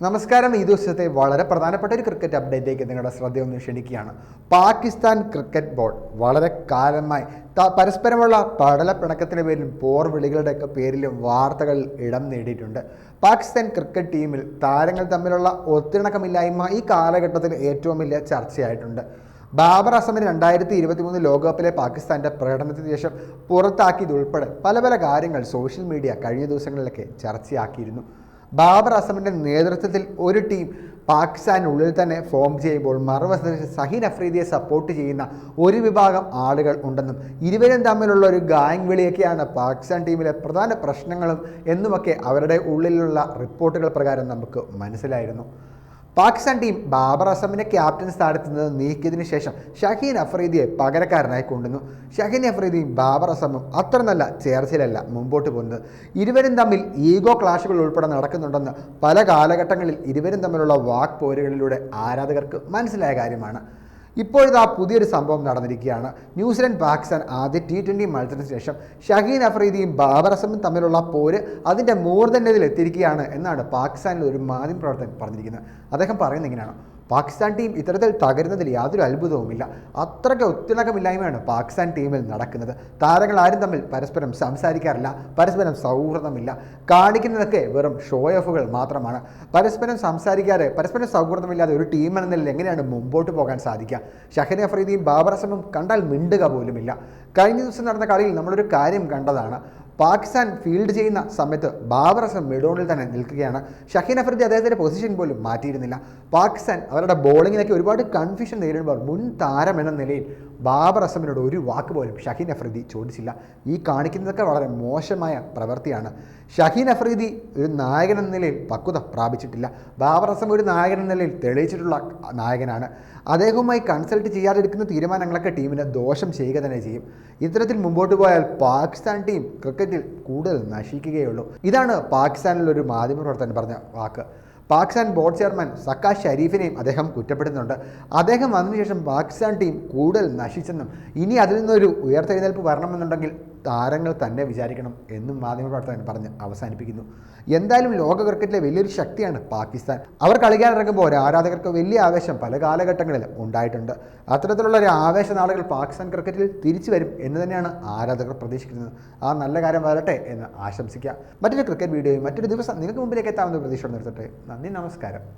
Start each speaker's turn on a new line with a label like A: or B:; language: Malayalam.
A: നമസ്കാരം. ഈ ദിവസത്തെ വളരെ പ്രധാനപ്പെട്ട ഒരു ക്രിക്കറ്റ് അപ്ഡേറ്റിലേക്ക് നിങ്ങളുടെ ശ്രദ്ധ ഒന്ന് ക്ഷണിക്കുകയാണ്. പാകിസ്ഥാൻ ക്രിക്കറ്റ് ബോർഡ് വളരെ കാലമായി പരസ്പരമുള്ള പടലപ്പിണക്കത്തിന്റെ പേരിലും പോർ വിളികളുടെയൊക്കെ പേരിലും വാർത്തകൾ ഇടം നേടിയിട്ടുണ്ട്. പാകിസ്ഥാൻ ക്രിക്കറ്റ് ടീമിൽ താരങ്ങൾ തമ്മിലുള്ള ഒത്തിണക്കമില്ലായ്മ ഈ കാലഘട്ടത്തിൽ ഏറ്റവും വലിയ ചർച്ചയായിട്ടുണ്ട്. ബാബർ അസമിന് രണ്ടായിരത്തി ഇരുപത്തി മൂന്ന് ലോകകപ്പിലെ പാകിസ്ഥാന്റെ പ്രകടനത്തിന് ശേഷം പുറത്താക്കിയതുൾപ്പെടെ പല പല കാര്യങ്ങൾ സോഷ്യൽ മീഡിയ കഴിഞ്ഞ ദിവസങ്ങളിലൊക്കെ ചർച്ചയാക്കിയിരുന്നു. ബാബർ അസമിന്റെ നേതൃത്വത്തിൽ ഒരു ടീം പാകിസ്ഥാനുള്ളിൽ തന്നെ ഫോം ചെയ്യുമ്പോൾ മറുവശത്ത് സഹിൻ അഫ്രീദിയെ സപ്പോർട്ട് ചെയ്യുന്ന ഒരു വിഭാഗം ആളുകൾ ഉണ്ടെന്നും ഇരുവരും തമ്മിലുള്ള ഒരു ഗാങ് വിളിയൊക്കെയാണ് പാകിസ്ഥാൻ ടീമിലെ പ്രധാന പ്രശ്നങ്ങളും എന്നുമൊക്കെ അവരുടെ ഉള്ളിലുള്ള റിപ്പോർട്ടുകൾ പ്രകാരം നമുക്ക് മനസ്സിലായിരുന്നു. പാകിസ്ഥാൻ ടീം ബാബർ അസമിനെ ക്യാപ്റ്റൻ സ്ഥാനത്ത് നിന്ന് നീക്കിയതിനു ശേഷം ഷഹീൻ അഫ്രീദിയെ പകരക്കാരനായി കൊണ്ടുവന്നു. ഷഹീൻ അഫ്രീദിയും ബാബർ അസമും അത്ര നല്ല ചേർച്ചയിലല്ല മുമ്പോട്ട് പോകുന്നത്. ഇരുവരും തമ്മിൽ ഈഗോ ക്ലാഷുകൾ ഉൾപ്പെടെ നടക്കുന്നുണ്ടെന്ന് പല കാലഘട്ടങ്ങളിൽ ഇരുവരും തമ്മിലുള്ള വാക്ക് പോരുകളിലൂടെ ആരാധകർക്ക് മനസ്സിലായ കാര്യമാണ്. ഇപ്പോഴിതാ പുതിയൊരു സംഭവം നടന്നിരിക്കുകയാണ്. ന്യൂസിലൻഡ് പാകിസ്ഥാൻ ആദ്യ ടി ട്വന്റി മത്സരത്തിന് ശേഷം ഷഹീൻ അഫ്രീദിയും ബാബർ അസമും തമ്മിലുള്ള പോര് അതിന്റെ മൂർധന്യത്തിൽ എത്തിയിരിക്കുകയാണ് എന്നാണ് പാകിസ്ഥാനിലെ ഒരു മാധ്യമ പ്രവർത്തകൻ പറഞ്ഞിരിക്കുന്നത്. അദ്ദേഹം പറയുന്നത് ഇങ്ങനെയാണ്. പാകിസ്ഥാൻ ടീം ഇത്തരത്തിൽ തകരുന്നതിൽ യാതൊരു അത്ഭുതവുമില്ല. അത്രയ്ക്ക് ഒത്തിണക്കമില്ലായ്മയാണ് പാകിസ്ഥാൻ ടീമിൽ നടക്കുന്നത്. താരങ്ങൾ ആരും തമ്മിൽ പരസ്പരം സംസാരിക്കാറില്ല പരസ്പരം സൗഹൃദമില്ല. കാണിക്കുന്നതൊക്കെ വെറും ഷോ ഓഫുകൾ മാത്രമാണ്. പരസ്പരം സംസാരിക്കാതെ പരസ്പരം സൗഹൃദമില്ലാതെ ഒരു ടീം എന്ന നിലയിൽ എങ്ങനെയാണ് മുമ്പോട്ട് പോകാൻ സാധിക്കുക? ഷഹനെ അഫ്രീദിയും ബാബർ അസമും കണ്ടാൽ മിണ്ടുക പോലുമില്ല. കഴിഞ്ഞ ദിവസം നടന്ന കളിയിൽ നമ്മളൊരു കാര്യം കണ്ടതാണ്. പാകിസ്ഥാൻ ഫീൽഡ് ചെയ്യുന്ന സമയത്ത് ബാബർ അസം മിഡോണിൽ തന്നെ നിൽക്കുകയാണ്. ഷഹീൻ അഫ്രീദി അദ്ദേഹത്തിന്റെ പൊസിഷൻ പോലും മാറ്റിയിരുന്നില്ല. പാകിസ്ഥാൻ അവരുടെ ബോളിങ്ങിനൊക്കെ ഒരുപാട് കൺഫ്യൂഷൻ നേരിടുമ്പോൾ മുൻ താരം എന്ന നിലയിൽ ബാബർ അസമിനോട് ഒരു വാക്ക് പോലും ഷഹീൻ അഫ്രീദി ചോദിച്ചില്ല. ഈ കാണിക്കുന്നതൊക്കെ വളരെ മോശമായ പ്രവൃത്തിയാണ്. ഷഹീൻ അഫ്രീദി ഒരു നായകൻ എന്ന നിലയിൽ പക്വത പ്രാപിച്ചിട്ടില്ല. ബാബർ അസം ഒരു നായകൻ എന്ന നിലയിൽ തെളിയിച്ചിട്ടുള്ള നായകനാണ്. അദ്ദേഹവുമായി കൺസൾട്ട് ചെയ്യാതിരിക്കുന്ന തീരുമാനങ്ങളൊക്കെ ടീമിനെ ദോഷം ചെയ്യുക തന്നെ ചെയ്യും. ഇത്തരത്തിൽ മുമ്പോട്ട് പോയാൽ പാകിസ്ഥാൻ ടീം ക്രിക്കറ്റിൽ കൂടുതൽ നശിക്കുകയുള്ളൂ. ഇതാണ് പാകിസ്ഥാനിലൊരു മാധ്യമപ്രവർത്തകൻ പറഞ്ഞ വാക്ക്. പാകിസ്ഥാൻ ബോർഡ് ചെയർമാൻ സക്കാ ഷരീഫിനെയും അദ്ദേഹം കുറ്റപ്പെടുത്തുന്നുണ്ട്. അദ്ദേഹം വന്നതിനുശേഷം പാകിസ്ഥാൻ ടീം കൂടുതൽ നശിച്ചെന്നും ഇനി അതിൽ നിന്നൊരു ഉയർത്തെഴുന്നേൽപ്പ് വരണമെന്നുണ്ടെങ്കിൽ താരങ്ങൾ തന്നെ വിചാരിക്കണം എന്നും മാധ്യമപ്രവർത്തകൻ പറഞ്ഞ് അവസാനിപ്പിക്കുന്നു. എന്തായാലും ലോക ക്രിക്കറ്റിലെ വലിയൊരു ശക്തിയാണ് പാകിസ്ഥാൻ. അവർ കളിക്കാനിറങ്ങുമ്പോൾ ആരാധകർക്ക് വലിയ ആവേശം പല കാലഘട്ടങ്ങളിൽ ഉണ്ടായിട്ടുണ്ട്. അത്തരത്തിലുള്ള ഒരു ആവേശ നാളുകൾ പാകിസ്ഥാൻ ക്രിക്കറ്റിൽ തിരിച്ചു വരും എന്ന് തന്നെയാണ് ആരാധകർ പ്രതീക്ഷിക്കുന്നത്. ആ നല്ല കാര്യം വരട്ടെ എന്ന് ആശംസിക്കുക മറ്റൊരു ക്രിക്കറ്റ് വീഡിയോയും മറ്റൊരു ദിവസം നിങ്ങൾക്ക് മുമ്പിലേക്ക് എത്താമെന്ന് പ്രതീക്ഷ നിർത്തട്ടെ നന്ദി നമസ്കാരം.